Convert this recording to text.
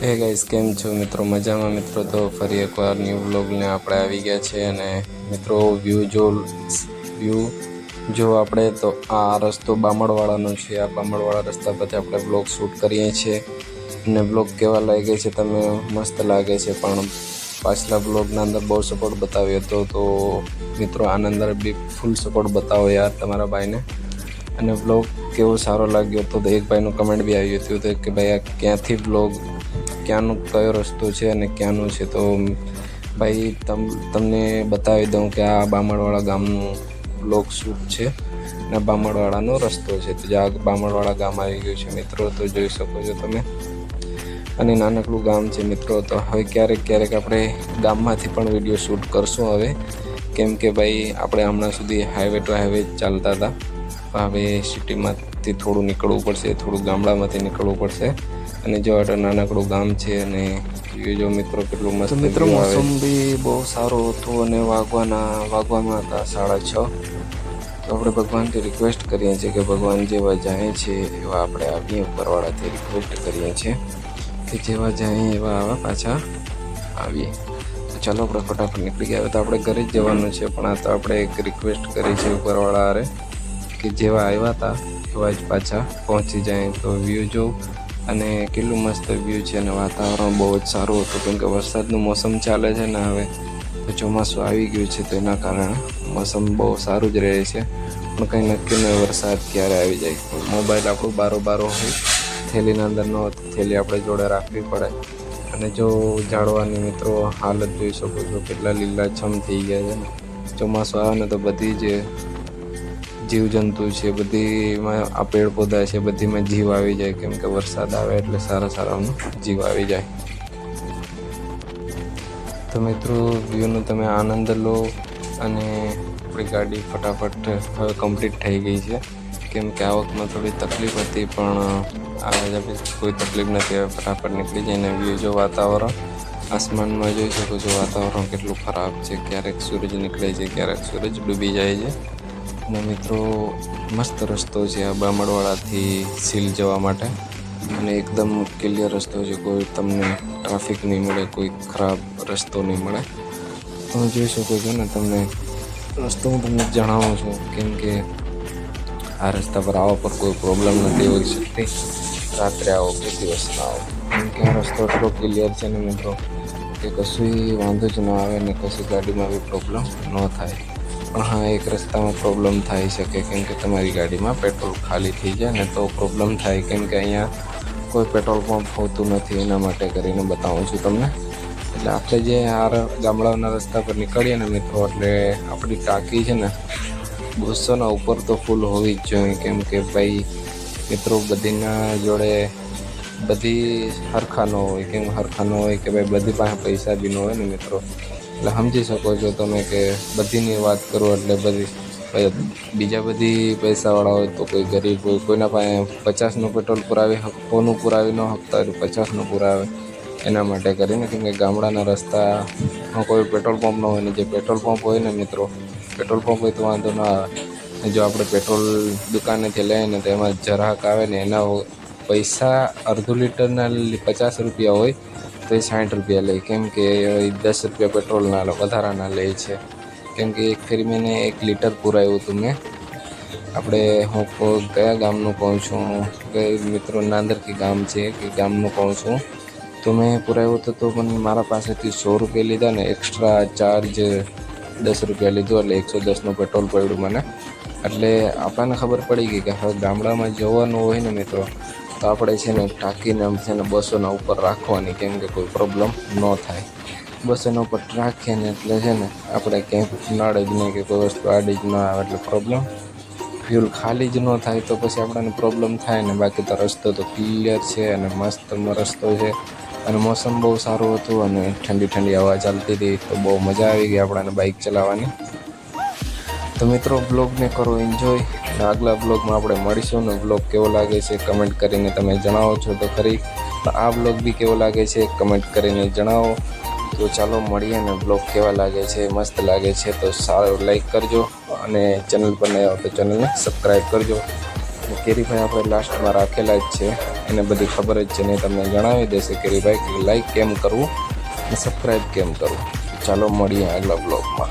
હે ગાઈસ કેમ છો? મિત્રો, મજામાં? મિત્રો, તો ફરી એકવાર ન્યૂ બ્લોગને આપણે આવી ગયા છે અને મિત્રો વ્યૂ જો વ્યૂ જો આપણે, તો આ રસ્તો બામણવાળાનો છે. આ બામણવાળા રસ્તા પરથી આપણે બ્લોગ શૂટ કરીએ છીએ. અને બ્લોગ કેવા લાગે છે? તમે મસ્ત લાગે છે. પણ પાછલા બ્લોગના અંદર બહુ સપોર્ટ બતાવ્યો હતો, તો મિત્રો આના અંદર બી ફૂલ સપોર્ટ બતાવો યાર તમારા ભાઈને. અને બ્લોગ કેવો સારો લાગ્યો તો એક ભાઈનું કમેન્ટ બી આવ્યું હતું કે ભાઈ આ ક્યાંથી બ્લોગ ક્યાંનો કયો રસ્તો છે અને ક્યાંનો છે? તો ભાઈ તમ, તમને બતાવી દઉં કે આ બામણવાળા ગામનું બ્લોગ શૂટ છે અને બામણવાળાનો રસ્તો છે. તો જ્યાં બામણવાળા ગામ આવી ગયું છે મિત્રો, તો જોઈ શકો છો તમે. અને નાનકડું ગામ છે મિત્રો, તો હવે ક્યારેક ક્યારેક આપણે ગામમાંથી પણ વીડિયો શૂટ કરશું હવે. કેમ કે ભાઈ આપણે હમણાં સુધી હાઈવે ટુ હાઈવે ચાલતા હતા. હવે સિટીમાંથી થોડું નીકળવું પડશે થોડું ગામડામાંથી નીકળવું પડશે. અને જો આ નાનકડું ગામ છે અને જો મિત્રો કેટલું મસ્ત મિત્રો મોસમ બી બહુ સારું હતું અને વાગવાના વાગવામાં હતા સાડા છ. તો આપણે ભગવાનથી રિક્વેસ્ટ કરીએ છીએ કે ભગવાન જેવા જાય છે એવા આપણે આવીએ ઉપરવાળાથી રિક્વેસ્ટ કરીએ છીએ કે જેવા જાય એવા આવા પાછા આવીએ. તો ચાલો આપણે ફટાફટ નીકળી ગયા. હવે તો આપણે ઘરે જ જવાનું છે પણ આ તો આપણે એક રિક્વેસ્ટ કરી છે ઉપરવાળા હારે. કે જેવા આવ્યા હતા એવા જ પાછા પહોંચી જાય તો વ્યૂ જો અને કેટલું મસ્ત વ્યૂ છે અને વાતાવરણ બહુ જ સારું હતું, કેમ કે વરસાદનું મોસમ ચાલે છે ને હવે ચોમાસું આવી ગયું છે તેના કારણે મોસમ બહુ સારું જ રહે છે. પણ કંઈ નક્કી નહીં, વરસાદ ક્યારે આવી જાય. મોબાઈલ આપણું બારો બારો હોય, થેલીના અંદર ન થેલી આપણે જોડે રાખવી પડે. અને જો ઝાડવાની મિત્રો હાલત જોઈ શકો છો, કેટલા લીલાછમ થઈ ગયા છે ને. ચોમાસું આવે ને તો બધી જ જીવજંતુ છે, બધીમાં આ પેડ પૌધા છે, બધીમાં જીવ આવી જાય, કેમ કે વરસાદ આવે એટલે સારા સારાનો જીવ આવી જાય. તો મિત્રો વ્યૂનો તમે આનંદ લો અને આપણી ગાડી ફટાફટ હવે કમ્પ્લીટ થઈ ગઈ છે. કેમ કે આવકમાં થોડી તકલીફ હતી, પણ આવે કોઈ તકલીફ નથી, હવે ફટાફટ નીકળી જાય ને વ્યૂ જો વાતાવરણ. આસમાનમાં જોઈ શકો છો વાતાવરણ કેટલું ખરાબ છે, ક્યારેક સૂરજ નીકળે છે, ક્યારેક સૂરજ ડૂબી જાય છે. અને મિત્રો મસ્ત રસ્તો છે આ બામડવાળાથી સીલ જવા માટે. અને એકદમ ક્લિયર રસ્તો છે, કોઈ તમને ટ્રાફિક નહીં મળે, કોઈ ખરાબ રસ્તો નહીં મળે. તમે જોઈ શકો છો ને તમને રસ્તો હું તમને જણાવું છું, કેમ કે આ રસ્તા પર આવવા પર કોઈ પ્રોબ્લેમ નથી, હોઈ શકતી. રાત્રે આવો કે દિવસ ના આવો. કેમ કે આ રસ્તો એટલો ક્લિયર છે ને મિત્રો, કે કશું વાંધો જ ન આવે ને કશું ગાડીમાં બી પ્રોબ્લેમ ન થાય. પણ હા, એક રસ્તામાં પ્રોબ્લેમ થઈ શકે કેમ કે તમારી ગાડીમાં પેટ્રોલ ખાલી થઈ જાય ને તો પ્રોબ્લેમ થાય. કેમ કે અહીંયા કોઈ પેટ્રોલ પંપ હોતું નથી, એના માટે કરીને બતાવું છું તમને. એટલે આપણે જે આ ગામડાઓના રસ્તા પર નીકળીએ ને મિત્રો, એટલે આપણી ટાંકી છે ને બસોના ઉપર તો ફૂલ હોવી જ જોઈએ. કેમ કે ભાઈ, મિત્રો, બધીના જોડે બધી હરખા ન હોય, કેમ હરખા ન હોય કે ભાઈ બધી પાસે પૈસા બી ન હોય ને મિત્રો. એટલે સમજી શકો છો તમે કે બધીની વાત કરો એટલે બધી બીજા બધી પૈસાવાળા હોય તો કોઈ ગરીબ હોય, કોઈના પાસે પચાસનું પેટ્રોલ પુરાવી હકોનું પુરાવી ન હકતા હોય પચાસનું પુરાવે. એના માટે કરીને કેમ કે ગામડાના રસ્તા કોઈ પેટ્રોલ પંપ ન હોય ને જે પેટ્રોલ પંપ હોય ને મિત્રો, પેટ્રોલ પંપ હોય તો વાંધો ના આવે. જો આપણે પેટ્રોલ દુકાનેથી લઈએ ને તો એમાં જરાક આવે ને એના પૈસા અડધું લીટરના પચાસ રૂપિયા હોય તો એ સાઠ રૂપિયા લે કેમ કે દસ રૂપિયા પેટ્રોલના વધારાના લે છે. કેમ કે એક ફેરી મેં એક લીટર પુરાવ્યું હતું મેં. આપણે હું કયા ગામનું કહું છું? કે મિત્રો નાંદરકી ગામ છે, કે ગામનું કહું છું. તો મેં પુરાવ્યું હતું તો મને મારા પાસેથી સો રૂપિયા લીધા ને એક્સ્ટ્રા ચાર્જ દસ રૂપિયા લીધો, એટલે એકસો દસનું પેટ્રોલ પડ્યું મને. એટલે આપણને ખબર પડી ગઈ કે હવે ગામડામાં જવાનું હોય ને મિત્રો તો આપણે છે ને ટાંકીને છે ને બસોના ઉપર રાખવાની કેમ કે કોઈ પ્રોબ્લેમ ન થાય. બસોના ઉપર રાખીએ ને એટલે છે ને આપણે ક્યાંય નડે જ નહીં કે કોઈ વસ્તુ આડી જ ન આવે એટલે પ્રોબ્લેમ ફ્યુલ ખાલી જ ન થાય તો પછી આપણને પ્રોબ્લેમ થાય ને બાકી તો રસ્તો તો ક્લિયર છે અને મસ્ત રસ્તો છે. અને મોસમ બહુ સારું હતું અને ઠંડી ઠંડી હવા ચાલતી હતી તો બહુ મજા આવી ગઈ આપણને બાઇક ચલાવવાની. તો મિત્રો બ્લોગને કરો એન્જોય આગલા બ્લોગમાં આપણે મળીશું. ને બ્લોગ કેવો લાગે છે કમેન્ટ કરીને તમે જણાવો છો તો ખરી. આ બ્લોગ બી કેવો લાગે છે કમેન્ટ કરીને જણાવો. તો ચાલો મળીએ ને બ્લોગ કેવા લાગે છે, મસ્ત લાગે છે તો સારો લાઈક કરજો. અને ચેનલ પર નહીં આવો તો ચેનલને સબસ્ક્રાઈબ કરજો. કેરીભાઈ આપણે લાસ્ટમાં રાખેલા જ છે. એને બધી ખબર જ છે ને તમને જણાવી દેશે કેરીભાઈ કે લાઈક કેમ કરવું અને સબસ્ક્રાઈબ કેમ કરવું. ચાલો મળીએ આગલા બ્લોગમાં